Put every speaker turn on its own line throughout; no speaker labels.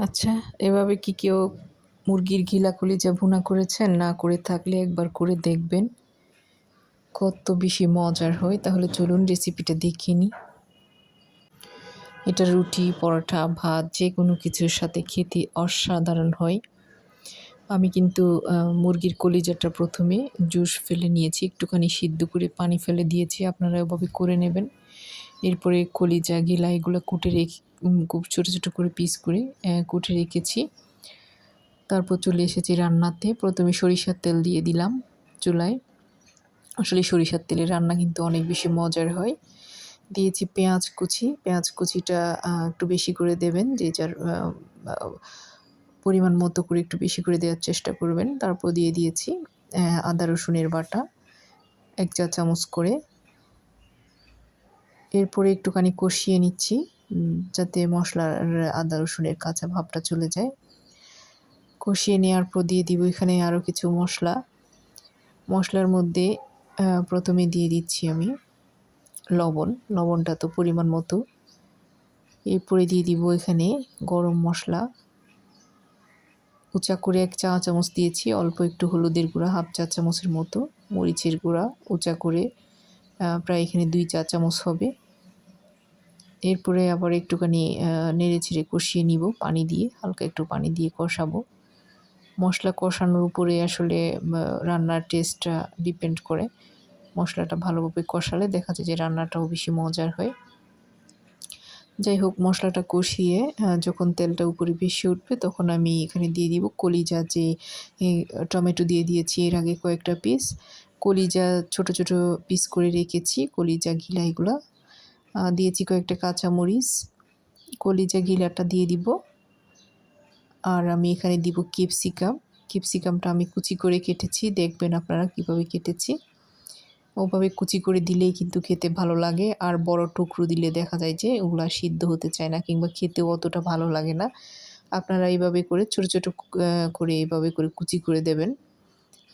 আচ্ছা এভাবে কি কেউ মুরগির ঘিলা কলিজা ভুনা করেছেন, না করে থাকলে একবার করে দেখবেন? কত বেশি মজার হয়। তাহলে চলুন রেসিপিটা দেখিয়ে নিই এটা রুটি, পরোটা, ভাত যে কোনো কিছুর সাথে খেতে অসাধারণ হয়। আমি কিন্তু মুরগির কলিজাটা প্রথমে জুস ফেলে নিয়েছি। একটুখানি সিদ্ধ করে পানি ফেলে দিয়েছি। আপনারা ওভাবে করে নেবেন। এরপরে কলিজা, গিলা এগুলো কুটে রেখে খুব ছোটো ছোটো করে পিস করে কুটে রেখেছি। তারপর চলে এসেছি রান্নাতে। প্রথমে সরিষার তেল দিয়ে দিলাম চুলায়। আসলে সরিষার তেলের রান্না কিন্তু অনেক বেশি মজার হয়। দিয়েছি পেঁয়াজ কুচি। পেঁয়াজ কুচিটা একটু বেশি করে দেবেন, যে যার পরিমাণ মতো করে একটু বেশি করে দেওয়ার চেষ্টা করবেন। তারপর দিয়ে দিয়েছি আদা রসুনের বাটা, এক চা চামচ করে। এরপরে একটুখানি কষিয়ে নিচ্ছি যাতে মশলার আদা রসুনের কাঁচা ভাবটা চলে যায়। কষিয়ে নেওয়ার পর দিয়ে দিব এখানে আরও কিছু মশলা। মশলার মধ্যে প্রথমে দিয়ে দিচ্ছি আমি লবণ। লবণটা তো পরিমাণ মতো। এরপরে দিয়ে দিব এখানে গরম মশলা। উঁচা করে এক চা চামচ দিয়েছি, অল্প একটু হলুদের গুঁড়া, হাফ চা চামচের মতো মরিচের গুঁড়া। উঁচা করে প্রায় এখানে দুই চা চামচ হবে। এরপরে আবার একটুখানি নেড়ে ছেড়ে কষিয়ে নিব পানি দিয়ে, হালকা একটু পানি দিয়ে কষাবো। মশলা কষানোর উপরে আসলে রান্নার টেস্টটা ডিপেন্ড করে। মশলাটা ভালোভাবে কষালে দেখা যায় যে রান্নাটাও বেশি মজার হয়। যাই হোক, মশলাটা কষিয়ে যখন তেলটা উপরে বেশি উঠবে তখন আমি এখানে দিয়ে দিব কলিজা যে টমেটো দিয়ে দিয়েছি এর আগে কয়েকটা পিস কলিজা ছোট ছোট পিস করে রেখেছি, কলিজা ঘিলা এগুলো। দিয়েছি কয়েকটা কাঁচামরিচ। কলিজা ঘিলাটা দিয়ে দিব। আর আমি এখানে দিব ক্যাপসিকাম। ক্যাপসিকামটা আমি কুচি করে কেটেছি। দেখবেন আপনারা কীভাবে কেটেছি। ওভাবে কুচি করে দিলেই কিন্তু খেতে ভালো লাগে। আর বড় টুকরো দিলে দেখা যায় যে ওগুলা সিদ্ধ হতে চায় না কিংবা খেতেও অতটা ভালো লাগে না। আপনারা এইভাবে করে ছোট ছোট করে এইভাবে করে কুচি করে দেবেন।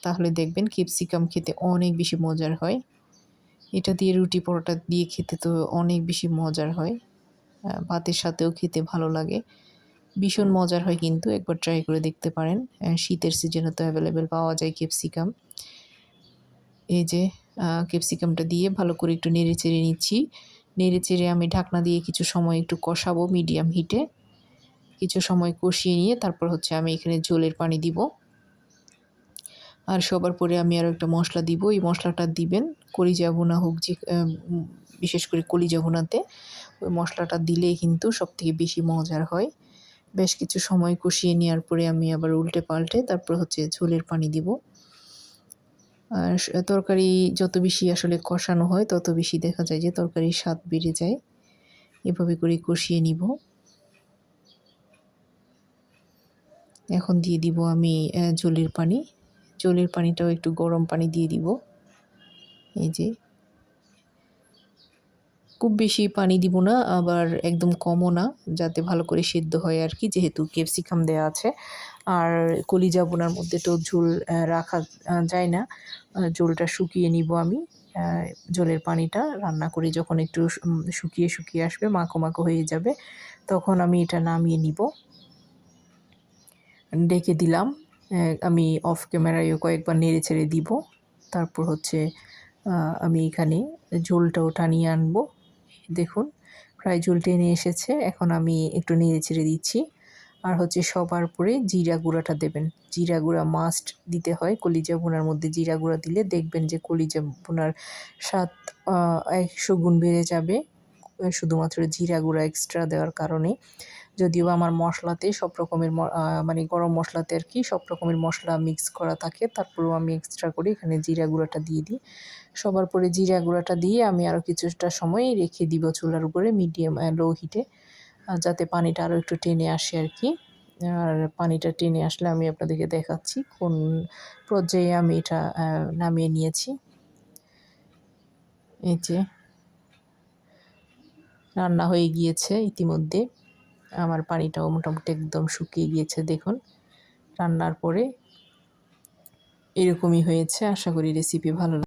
তাহলে দেখবেন ক্যাপসিকাম খেতে অনেক বেশি মজার হয়। এটা দিয়ে রুটি পরোটা দিয়ে খেতে তো অনেক বেশি মজার হয়। ভাতের সাথেও খেতে ভালো লাগে। ভীষণ মজার হয় কিন্তু, একবার ট্রাই করে দেখতে পারেন। শীতের সিজনে তো অ্যাভেলেবেল পাওয়া যায় ক্যাপসিকাম এই যে ক্যাপসিকামটা দিয়ে ভালো করে একটু নেড়ে চেড়ে নিচ্ছি। নেড়ে চেড়ে আমি ঢাকনা দিয়ে কিছু সময় একটু কষাবো মিডিয়াম হিটে কিছু সময় কষিয়ে নিয়ে তারপর হচ্ছে আমি এখানে ঝোলের পানি দিব। আর সবার পরে আমি আরও একটা মশলা দিব। এই মশলাটা দিবেন, কলিজা ভুনা হোক যে বিশেষ করে কলিজা ভুনাতে, ওই মশলাটা দিলেই কিন্তু সবথেকে বেশি মজার হয়। বেশ কিছু সময় কষিয়ে নেওয়ার পরে আমি আবার উল্টে পাল্টে তারপর হচ্ছে ঝোলের পানি দিব। আর তরকারি যত বেশি আসলে কষানো হয়, তত বেশি দেখা যায় যে তরকারির স্বাদ বেড়ে যায়। এভাবে করে কষিয়ে নিব। এখন দিয়ে দিব আমি ঝোলের পানি। জলের পানিটাও একটু গরম পানি দিয়ে দিব। এই যে। খুব বেশি পানি দিব না, আবার একদম কমও না, যাতে ভালো করে সেদ্ধ হয় আর কি, যেহেতু ক্যাপসিকাম দেওয়া আছে। আর কলিজা বোনার মধ্যে তো ঝোল রাখা যায় না। ঝোলটা শুকিয়ে নিব আমি জলের পানিটা। রান্না করে যখন একটু শুকিয়ে শুকিয়ে আসবে, মাখো মাখো হয়ে যাবে, তখন আমি এটা নামিয়ে নিব। ডেকে দিলাম। আমি অফ ক্যামেরায়ও কয়েকবার নেড়ে ছেড়ে দিব। তারপর হচ্ছে আমি এখানে ঝোলটাও টানিয়ে আনব। দেখুন, প্রায় ঝোল টেনে এসেছে। এখন আমি একটু নেড়ে ছেড়ে দিচ্ছি। আর হচ্ছে সবার পরে জিরা গুঁড়াটা দেবেন। জিরা গুঁড়া মাস্ট দিতে হয়। কলিজা বোনার মধ্যে জিরা গুঁড়া দিলে দেখবেন যে কলিজা বোনার স্বাদ একশো গুণ বেড়ে যাবে। শুধুমাত্র জিরা গুঁড়া এক্সট্রা দেওয়ার কারণে। যদিও আমার মশলাতে সব রকমের মানে গরম মশলাতে আর কি সব রকমের মশলা মিক্স করা থাকে, তারপরেও আমি এক্সট্রা করে এখানে জিরা গুঁড়াটা দিয়ে দিই। সবার পরে জিরা গুঁড়াটা দিয়ে আমি আরও কিছুটা সময় রেখে দিব চুলার উপরে মিডিয়াম লো হিটে যাতে পানিটা আরও একটু টেনে আসে আর কি। আর পানিটা টেনে আসলে আমি আপনাদেরকে দেখাচ্ছি কোন পর্যায়ে আমি এটা নামিয়ে নিয়েছি। এই যে রান্না হয়ে গিয়েছে ইতিমধ্যে। আমার পানিটাও মোটামুটি একদম শুকিয়ে গিয়েছে, দেখুন। রান্নার পরে এরকমই হয়েছে, আশা করি রেসিপি ভালো